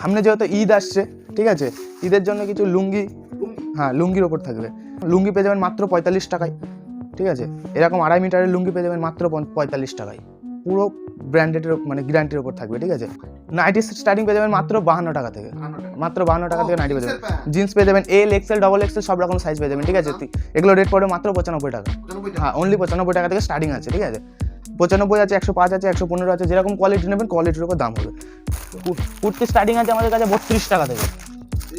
সামনে যেহেতু ঈদ আসছে ঠিক আছে? ঈদের জন্য কিছু লুঙ্গি হ্যাঁ লুঙ্গির ওপর থাকবে। লুঙ্গি পেয়ে যাবেন মাত্র পঁয়তাল্লিশ টাকায় ঠিক আছে? এরকম আড়াই মিটারের লুঙ্গি পেয়ে যাবেন মাত্র পঁয়তাল্লিশ টাকায়। পুরো ব্র্যান্ডেডের মানে গ্যারান্টির ওপর থাকবে ঠিক আছে? নাইটি স্টার্টিং পেয়ে যাবেন মাত্র বাহান্ন টাকা থেকে। মাত্র বাহান্ন টাকা থেকে নাইটি পেয়ে যাবেন। জিন্স পেয়ে যাবেন এল এক্সেল ডবল এক্সেল সব রকম সাইজ পেয়ে যাবেন ঠিক আছে? এগুলো রেট পড়বে মাত্র পঁচানব্বই টাকা। হ্যাঁ অনলি পঁচানব্বই টাকা থেকে স্টার্টিং আছে ঠিক আছে? পঁচানব্বই আছে, একশো পাঁচ আছে, একশো পনেরো আছে, যেরকম কোয়ালিটি নেবেন কোয়ালিটির উপর দাম হবে। কুর্তি স্টার্টিং আছে আমাদের কাছে বত্রিশ টাকা থেকে।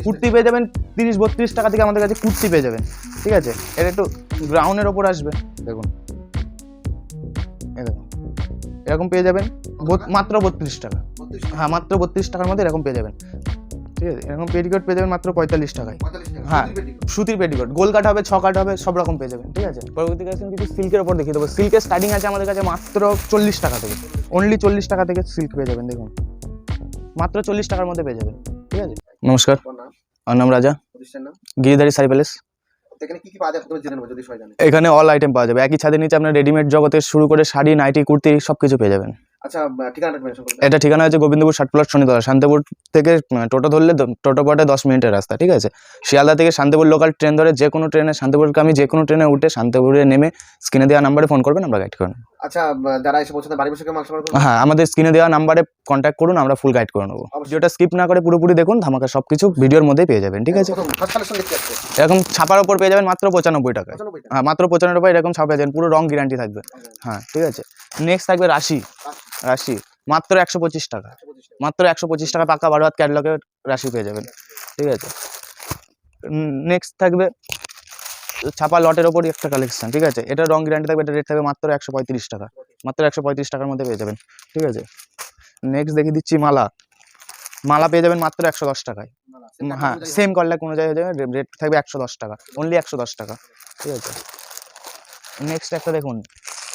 কুর্তি পেয়ে যাবেন তিরিশ, বত্রিশ টাকা থেকে আমাদের কাছে কুর্তি পেয়ে যাবেন। ঠিক আছে? এটা একটু গ্রাউন্ডের ওপর আসবে, দেখুন। দেখুন। এরকম পেয়ে যাবেন মাত্র বত্রিশ টাকা। হ্যাঁ মাত্র বত্রিশ টাকার মধ্যে এরকম পেয়ে যাবেন। ঠিক আছে? এরকম পেটিকোট পেয়ে যাবেন মাত্র পঁয়তাল্লিশ টাকায়। হ্যাঁ সুতির পেটিকোট গোল কাট হবে ছ কাট হবে সব রকম পেয়ে যাবেন ঠিক আছে? পরবর্তী কালেকশন কিছু সিল্কের ওপর দেখিয়ে দেবো। সিল্কের স্টার্টিং আছে আমাদের কাছে মাত্র চল্লিশ টাকা থেকে। অনলি চল্লিশ টাকা থেকে সিল্ক পেয়ে যাবেন দেখুন। মাত্র চল্লিশ টাকার মধ্যে পেয়ে যাবেন ঠিক আছে? নমস্কার। আমার নাম রাজা। গিরিধারী শাড়ি প্যালেস এখানে কি কি পাওয়া যায়? তুমি জেনে নেব যদি সবাই জানে এখানে অল আইটেম পাওয়া যাবে। একই ছাদের নিচে আপনার রেডিমেড জগতে শুরু করে শাড়ি নাইটি কুর্তি সব কিছু পেয়ে যাবেন। আচ্ছা এটা ঠিকানা হচ্ছে গোবিন্দপুর ষাটপ্লাট শনিতলা শান্তিপুর থেকে টোটো ধরলে টোটো পাটে দশ মিনিটের রাস্তা, ঠিক আছে? শিয়ালদা থেকে শান্তিপুর লোকাল ট্রেন ধরে যে কোনো ট্রেনে শান্তিপুরগামী যে কোনো ট্রেনে উঠে শান্তিপুরে নেমে স্ক্রিনে দেওয়া নাম্বারে ফোন করবেন, আমরা গাইড করব আচ্ছা যারা এসে পৌঁছাতে বাড়ি বসে সামাল হ্যাঁ আমাদের স্ক্রিনে দেওয়া নাম্বারে কন্ট্যাক্ট করুন আমরা ফুল গাইড করে নেব। ভিডিওটা স্কিপ না করে পুরোপুরি দেখুন ধামাকা সব কিছু ভিডিওর মধ্যেই পেয়ে যাবেন ঠিক আছে? এরকম ছাপার ওপর পেয়ে যাবেন মাত্র পঁচানব্বই টাকায়। টাকা। হ্যাঁ মাত্র পঁচানব্বই টাকা এরকম ছাপা যাবেন পুরো রং গ্যারান্টি থাকবে। হ্যাঁ ঠিক আছে? নেক্সট থাকবে রাশি। রাশি মাত্র একশো পঁচিশ টাকা। মাত্র একশো পঁচিশ টাকা পাকা বারো হাত ক্যাটলগের রাশি পেয়ে যাবেন ঠিক আছে? নেক্সট থাকবে ছাপা লটের ওপরই একটা কালেকশন ঠিক আছে? এটা রং গ্যারান্টি থাকবে এটা রেট থাকবে মাত্র একশো পঁয়ত্রিশ টাকা। মাত্র একশো পঁয়ত্রিশ টাকার মধ্যে পেয়ে যাবেন ঠিক আছে? নেক্সট দেখিয়ে দিচ্ছি মালা। মালা পেয়ে যাবেন মাত্র একশো দশ টাকায়। হ্যাঁ সেম কল্যাক অনুযায়ী হয়ে যাবে রেট থাকবে একশো দশ টাকা অনলি একশো দশ টাকা ঠিক আছে? নেক্সট একটা দেখুন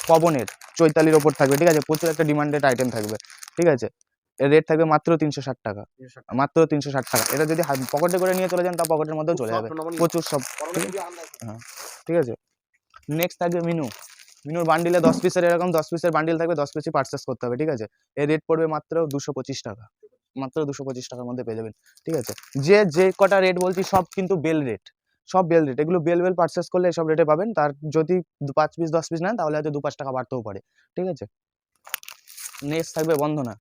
পবনের চৈতালির ওপর থাকবে ঠিক আছে? প্রচুর একটা ডিমান্ডেড আইটেম থাকবে ঠিক আছে? এর রেট থাকবে মাত্র তিনশো ষাট টাকা। মাত্র তিনশো ষাট টাকা। এটা যদি পকেটে করে নিয়ে চলে যান তা পকেটের মধ্যেও চলে যাবে। প্রচুর সব ঠিক আছে? নেক্সট থাকবে মিনু মিনুর বান্ডিলে দশ পিসের এরকম দশ পিসের বান্ডিল থাকবে দশ পিসই পার্চেস করতে হবে ঠিক আছে? এর রেট পড়বে মাত্র দুশো পঁচিশ টাকা। মাত্র দুশো পঁচিশ টাকার মধ্যে পেয়ে যাবেন ঠিক আছে? যে যে কটা রেট বলছি সব কিন্তু বেল রেট সব বেল রেট এগুলো বেল বেল পার্চেস করলে সব রেটে পাবেন। তার যদি পাঁচ পিস দশ পিস নেন তাহলে হয়তো দু পাঁচ টাকা বাড়তেও পারে ঠিক আছে? নেক্সট থাকবে বন্ধনা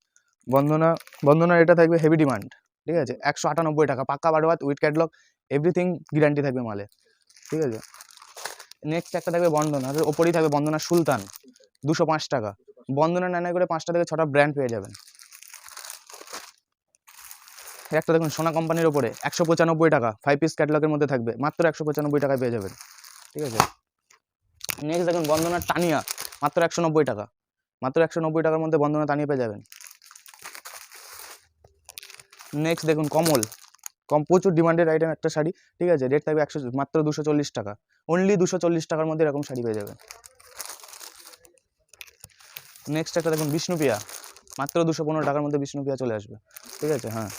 বন্ধনা বন্ধনার এটা থাকবে হেভি ডিমান্ড ঠিক আছে? একশো আটানব্বই টাকা, পাক্কা বারো হাত উইথ ক্যাটলগ এভরিথিং গ্যারান্টি থাকবে মালে, ঠিক আছে? নেক্সট একটা থাকবে বন্ধনা ওপরেই থাকবে বন্ধনা সুলতান, দুশো পাঁচ টাকা। বন্ধনা নেয় করে পাঁচটা থেকে ছটা ব্র্যান্ড পেয়ে যাবেন। একটা দেখুন, সোনা কোম্পানির ওপরে একশো পঁচানব্বই টাকা ফাইভ পিস ক্যাটলগের মধ্যে থাকবে, মাত্র একশো পঁচানব্বই টাকায় পেয়ে যাবেন, ঠিক আছে? নেক্সট দেখুন বন্ধনার টানিয়া মাত্র একশো নব্বই টাকা, মাত্র একশো নব্বই টাকার মধ্যে বন্ধনা টানিয়ে পেয়ে যাবেন। নেক্সট দেখুন, কমল। কম, প্রচুর ডিমান্ডেড আইটেম একটা শাড়ি, ঠিক আছে? রেট থাকবে একশো, মাত্র দুশো চল্লিশ টাকা। অনলি দুশো চল্লিশ টাকার মধ্যে এরকম শাড়ি পেয়ে যাবেন। নেক্সট একটা দেখুন বিষ্ণুপিয়া মাত্র দুশো পনেরো টাকার মধ্যে বিষ্ণুপিয়া চলে আসবে। ঠিক আছে? হ্যাঁ।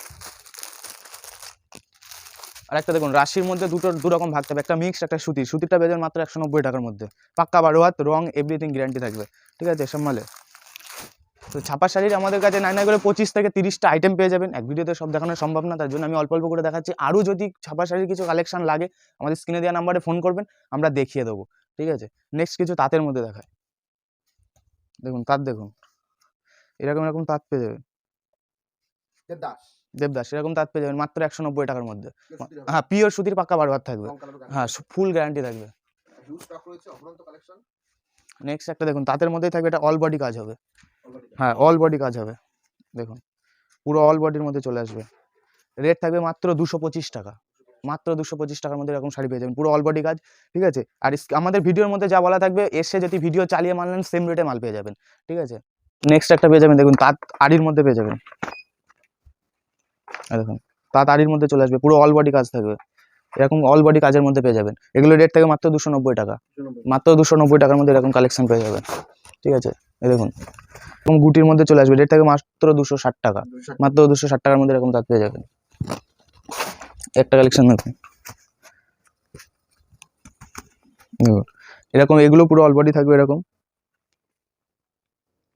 আর একটা দেখুন, রাশির মধ্যে দুটো, দু রকম ভাগ থাকবে। একটা মিক্সড একটা সুতি সুতিটা বেজন মাত্র একশো নব্বই টাকার মধ্যে। পাক্কা বারো হাত রং এভরিথিং গ্যারান্টি থাকবে। ঠিক আছে? মালে তো ছাপা শাড়ির আমাদের কাছে নাই নাই করে পঁচিশ থেকে তিরিশটা আইটেম পেয়ে যাবেন। এক ভিডিওতে সব দেখানো সম্ভব না তার জন্য আমি অল্প অল্প করে দেখাচ্ছি। আরও যদি ছাপা শাড়ির কিছু কালেকশন লাগে আমাদের স্ক্রিনে দেওয়া নাম্বারে ফোন করবেন আমরা দেখিয়ে দেবো। ঠিক আছে? নেক্সট কিছু তাঁতের মধ্যে দেখায় দেখুন তাঁত দেখুন। এরকম এরকম তাঁত পেয়ে যাবেন। দেবদাস। দেবদাস এরকম তাঁত পেয়ে যাবেন মাত্র একশো নব্বই টাকার মধ্যে। হ্যাঁ পিওর সুতির পাক্কা বারবার থাকবে। হ্যাঁ ফুল গ্যারান্টি থাকবে। নেক্সট একটা দেখুন তাঁতের মধ্যেই থাকবে এটা অল বডি কাজ হবে। হ্যাঁ অল বডি কাজ হবে। দেখুন, পুরো অল বডির মধ্যে চলে আসবে। রেট থাকবে মাত্র দুশো পঁচিশ টাকা। মাত্র দুশো পঁচিশ টাকার মধ্যে এরকম শাড়ি পেয়ে যাবেন, পুরো অল বডি কাজ, ঠিক আছে? আর আমাদের ভিডিওর মধ্যে যা বলা থাকবে, এসে যদি ভিডিও চালিয়ে মানলেন সেম রেটে মাল পেয়ে যাবেন, ঠিক আছে? নেক্সট একটা পেয়ে যাবেন, দেখুন, তাঁত আড়ির মধ্যে পেয়ে যাবেন। দেখুন, তাঁত আড়ির মধ্যে চলে আসবে, পুরো অল বডি কাজ থাকবে। এরকম অল বডি কাজের মধ্যে পেয়ে যাবেন। এগুলো রেট থাকবে মাত্র দুশো নব্বই টাকা। মাত্র দুশো নব্বই টাকার মধ্যে এরকম কালেকশন পেয়ে যাবেন। ঠিক আছে? এই দেখুন। এরকম গুটির মধ্যে চলে আসবে। রেট থাকে মাত্র দুশো ষাট টাকা। মাত্র দুশো ষাট টাকার মধ্যে এরকম তাঁত পেয়ে যাবেন একটা কালেকশন দেখুন। দেখুন। এরকম এগুলো পুরো অলবডি থাকবে এরকম।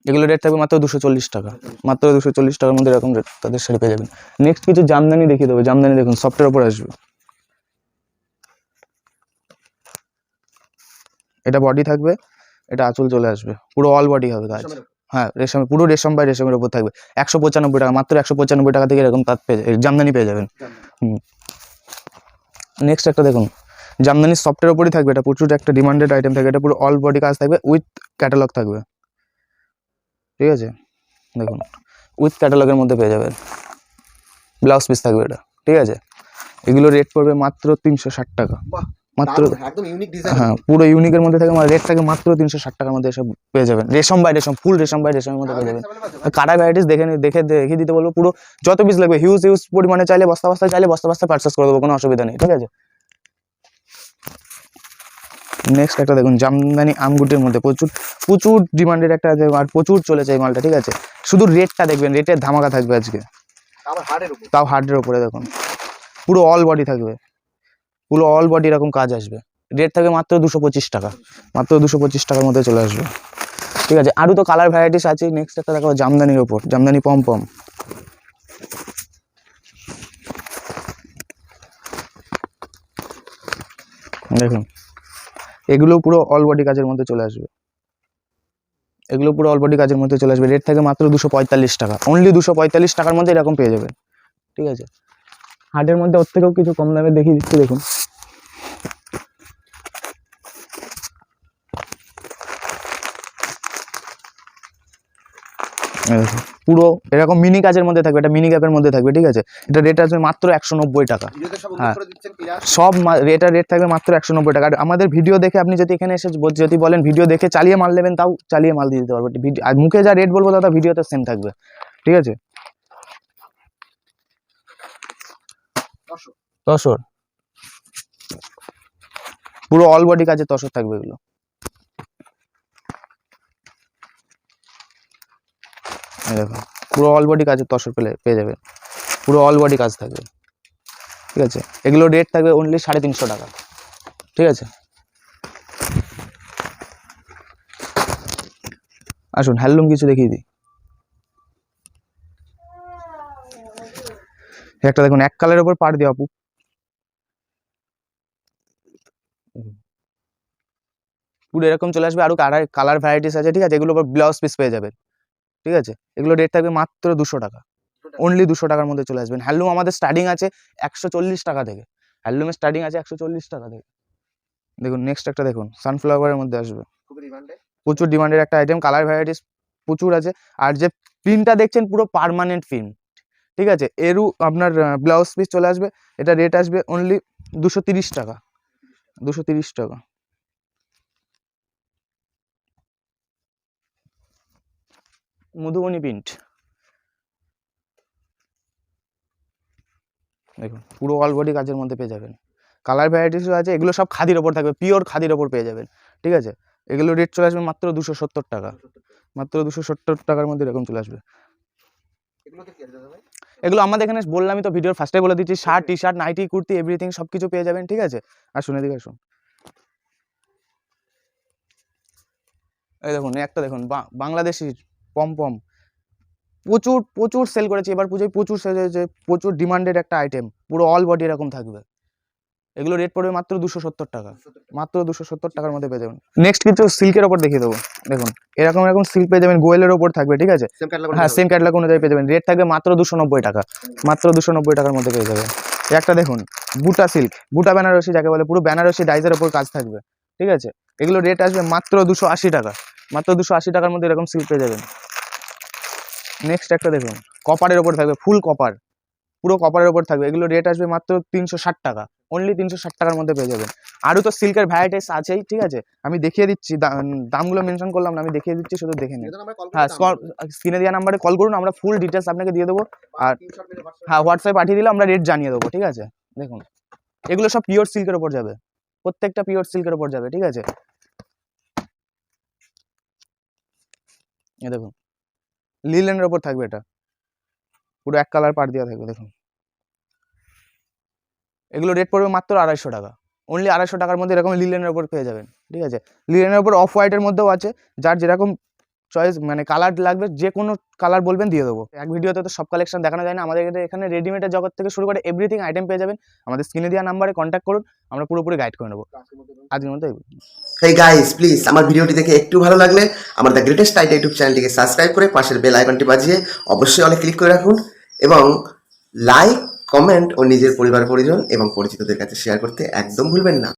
এগুলো রেট থাকবে মাত্র দুশো চল্লিশ টাকা। মাত্র দুশো চল্লিশ টাকার মধ্যে এরকম রেট তাদের শাড়ি পেয়ে যাবেন। নেক্সট কিছু জামদানি দেখিয়ে দেবো। জামদানি দেখুন সফটের ওপর আসবে। এটা বডি থাকবে। এটা আঁচল চলে আসবে। পুরো অল বডি হবে কাজ হ্যাঁ রেশম পুরো রেশম বাই রেশমের উপর থাকবে। একশো পঁচানব্বই টাকা মাত্র একশো পঁচানব্বই টাকা থেকে এরকম তাঁত পেয়ে জামদানি পেয়ে যাবেন। নেক্সট একটা দেখুন। জামদানি সফটের ওপরই থাকবে। এটা প্রচুর একটা ডিমান্ডেড আইটেম থাকবে। এটা পুরো অল বডি কাজ থাকবে উইথ ক্যাটালগ থাকবে। ঠিক আছে? দেখুন। উইথ ক্যাটালগের মধ্যে পেয়ে যাবেন। ব্লাউজ পিস থাকবে এটা। ঠিক আছে? এগুলো রেট পড়বে মাত্র তিনশো ষাট টাকা। মাত্র একদম ইউনিক ডিজাইন হ্যাঁ পুরো ইউনিকের মধ্যে থাকে রেট থাকে মাত্র তিনশো ষাট টাকার মধ্যে এসব পেয়ে যাবেন। রেশম বাই রেশম ফুল রেশম বাই রেশমের মধ্যে পেয়ে যাবেন। কাটা ভ্যারাইটিস দেখে দেখে দেখিয়ে দিতে বলব পুরো যত পিস লাগবে হিউজ হিউজ পরিমাণে চাইলে বস্তা বস্তা চাইলে বস্তা বস্তা পার্চেস করে দেবো কোনো অসুবিধা নেই ঠিক আছে? নেক্সট একটা দেখুন জামদানি আমগুটির মধ্যে প্রচুর প্রচুর ডিমান্ডের একটা আর প্রচুর চলেছে এই মালটা ঠিক আছে? শুধু রেটটা দেখবেন রেটের ধামাকা থাকবে আজকে। উপর। তাও হার্ডের ওপরে দেখুন। পুরো অল বডি থাকবে। পুরো অল বডি এরকম কাজ আসবে। রেট থাকবে মাত্র দুশো পঁচিশ টাকা। মাত্র দুশো পঁচিশ টাকার মধ্যে চলে আসবে। ঠিক আছে? আরও তো কালার ভ্যারাইটিস আছে। নেক্সট একটা দেখাবো জামদানির ওপর। জামদানি পম পম। দেখুন। এগুলো পুরো অল বডি কাজের মধ্যে চলে আসবে। এগুলো পুরো অল বডি কাজের মধ্যে চলে আসবে। রেট থাকে মাত্র দুশো পঁয়তাল্লিশ টাকা। অনলি দুশো পঁয়তাল্লিশ টাকার মধ্যে এরকম পেয়ে যাবেন ঠিক আছে? হাটের মধ্যে ওর থেকেও কিছু কম দামে দেখিয়ে দিচ্ছি, দেখুন। পুরো এরকম মিনি কাজের মধ্যে থাকবে এটা মিনি ক্যাপের মধ্যে থাকবে ঠিক আছে? এটা রেট আসবে মাত্র একশো নব্বই টাকা। হ্যাঁ। সব রেটার রেট থাকবে মাত্র একশো নব্বই টাকা। আর আমাদের ভিডিও দেখে আপনি যদি এখানে এসে যদি বলেন ভিডিও দেখে চালিয়ে মাল নেবেন তাও চালিয়ে মাল দিয়ে দিতে পারব। আর মুখে যা রেট বলব দাদা ভিডিওতে সেম থাকবে। ঠিক আছে? তসর। পুরো অল বডি কাজে তসর থাকবে এগুলো। দেখো, পুরো অল বডি কাজে তসর পেলে, পেয়ে যাবে। পুরো অল বডি কাজ থাকবে। ঠিক আছে? এগুলো রেট থাকবে অনলি সাড়ে তিনশো টাকা। ঠিক আছে? আসুন, হ্যান্ডলুম কিছু দেখিয়ে দিই। একটা দেখুন, এক কালারের ওপর পাড় দিয়ে আপু পুরো এরকম চলে আসবে, আরও কালার কালার ভ্যারাইটিস আছে, ঠিক আছে? উপর ব্লাউজ পিস পেয়ে যাবেন। ঠিক আছে? এগুলো রেট থাকবে মাত্র দুশো টাকা। অনলি দুশো টাকার মধ্যে চলে আসবেন। হ্যান্ডলুম আমাদের স্টার্টিং আছে একশো চল্লিশ টাকা থেকে। হ্যান্ডলুমের স্টার্টিং আছে একশো চল্লিশ টাকা থেকে। দেখুন নেক্সট একটা দেখুন সানফ্লাওয়ারের মধ্যে আসবে। প্রচুর ডিমান্ডের একটা আইটেম কালার ভ্যারাইটিস প্রচুর আছে। আর যে প্রিন্টটা দেখছেন পুরো পার্মানেন্ট প্রিন্ট ঠিক আছে? এরও আপনার ব্লাউজ পিস চলে আসবে। এটা রেট আসবে অনলি দুশো তিরিশ টাকা। দুশো তিরিশ টাকা। মধুবনী প্রিন্ট। দেখুন পুরো অল বডি কাজের মধ্যে পেয়ে যাবেন। কালার ভ্যারাইটিসও আছে এগুলো সব খাদির ওপর থাকবে পিওর খাদির ওপর পেয়ে যাবেন ঠিক আছে? এগুলো রেট চলে আসবে মাত্র দুশো সত্তর টাকা। মাত্র দুশো সত্তর টাকার মধ্যে এরকম চলে আসবে। এগুলো আমাদের এখানে বললামই তো ভিডিওর ফার্স্টে বলে দিচ্ছি shirt T shirt nightie kurti everything সব কিছু পেয়ে যাবেন ঠিক আছে? আর শুনে দিকে আসুন। এই দেখুন একটা দেখুন বাংলাদেশির পম পম প্রচুর প্রচুর সেল করেছি। এবার পুজোয় প্রচুর সেল হয়েছে প্রচুর ডিমান্ডেড একটা আইটেম পুরো অল বডি এরকম থাকবে। এগুলো রেট পড়বে মাত্র দুশো সত্তর টাকা। মাত্র দুশো সত্তর টাকার মধ্যে পেয়ে যাবেন। নেক্সট কিছু সিল্কের ওপর দেখিয়ে দেবো। দেখুন এরকম এরকম সিল্ক পেয়ে যাবেন। গোয়েলের ওপর থাকবে ঠিক আছে? হ্যাঁ সেম ক্যাটলগ অনুযায়ী পেয়ে যাবেন। রেট থাকবে মাত্র দুশো নব্বই টাকা। মাত্র দুশো নব্বই টাকার মধ্যে পেয়ে যাবেন। এই একটা দেখুন বুটা সিল্ক বুটা বেনারসি যাকে বলে পুরো বেনারসি ডাইজের ওপর কাজ থাকবে। ঠিক আছে? এগুলো রেট আসবে মাত্র দুশো আশি টাকা। মাত্র দুশো আশি টাকার মধ্যে এরকম সিল্ক পেয়ে যাবেন। নেক্সট একটা দেখুন কপারের ওপর থাকবে ফুল কপার। পুরো কপারের ওপর থাকবে। এগুলো রেট আসবে মাত্র তিনশো ষাট টাকা। অনলি তিনশো ষাট টাকার মধ্যে পেয়ে যাবেন। আরও তো সিল্কের ভ্যারাইটিস আছেই ঠিক আছে? আমি দেখিয়ে দিচ্ছি দামগুলো মেনশন করলাম না আমি দেখিয়ে দিচ্ছি শুধু দেখে নিন। হ্যাঁ স্ক্রিনে দেওয়া নাম্বারে কল করুন আমরা ফুল ডিটেলস আপনাকে দিয়ে দেবো। আর- হ্যাঁ হোয়াটসঅ্যাপে পাঠিয়ে দিলে আমরা রেট জানিয়ে দেবো ঠিক আছে? দেখুন। এগুলো সব পিওর সিল্কের ওপর যাবে। প্রত্যেকটা পিওর সিল্কের ওপর যাবে ঠিক আছে? এ দেখুন লিলেনের ওপর থাকবে এটা। পুরো এক কালার পাট দেওয়া থাকবে, দেখুন। এগুলো রেট পড়বে মাত্র আড়াইশো টাকা। অনলি আড়াইশো টাকার মধ্যে এরকম লিলেনের ওপর পেয়ে যাবেন, ঠিক আছে? লিলেনের ওপর অফ হোয়াইটের মধ্যেও আছে, যার যেরকম চয়েস মানে কালার লাগবে যে কোনো কালার বলবেন দিয়ে দেবো। এক ভিডিওতে তো সব কালেকশন দেখানো যায় না। আমাদের এখানে- রেডিমেডের জগৎ থেকে শুরু করে এভরিথিং আইটেম পেয়ে যাবেন। আমাদের স্ক্রিনে দেওয়া নাম্বারে কন্ট্যাক্ট করুন, আমরা পুরোপুরি গাইড করে নেব। আজকের মধ্যে এই গাইস প্লিজ আমার ভিডিওটি দেখে একটু ভালো লাগলে আমার দ্য গ্রেটেস্ট আইডিয়া ইউটিউব চ্যানেলটিকে সাবস্ক্রাইব করে পাশের বেল আইকনটি বাজিয়ে অবশ্যই অনেক ক্লিক করে রাখুন এবং লাইক কমেন্ট ও নিজের পরিবার পরিজন এবং পরিচিতদের কাছে শেয়ার করতে একদম ভুলবেন না।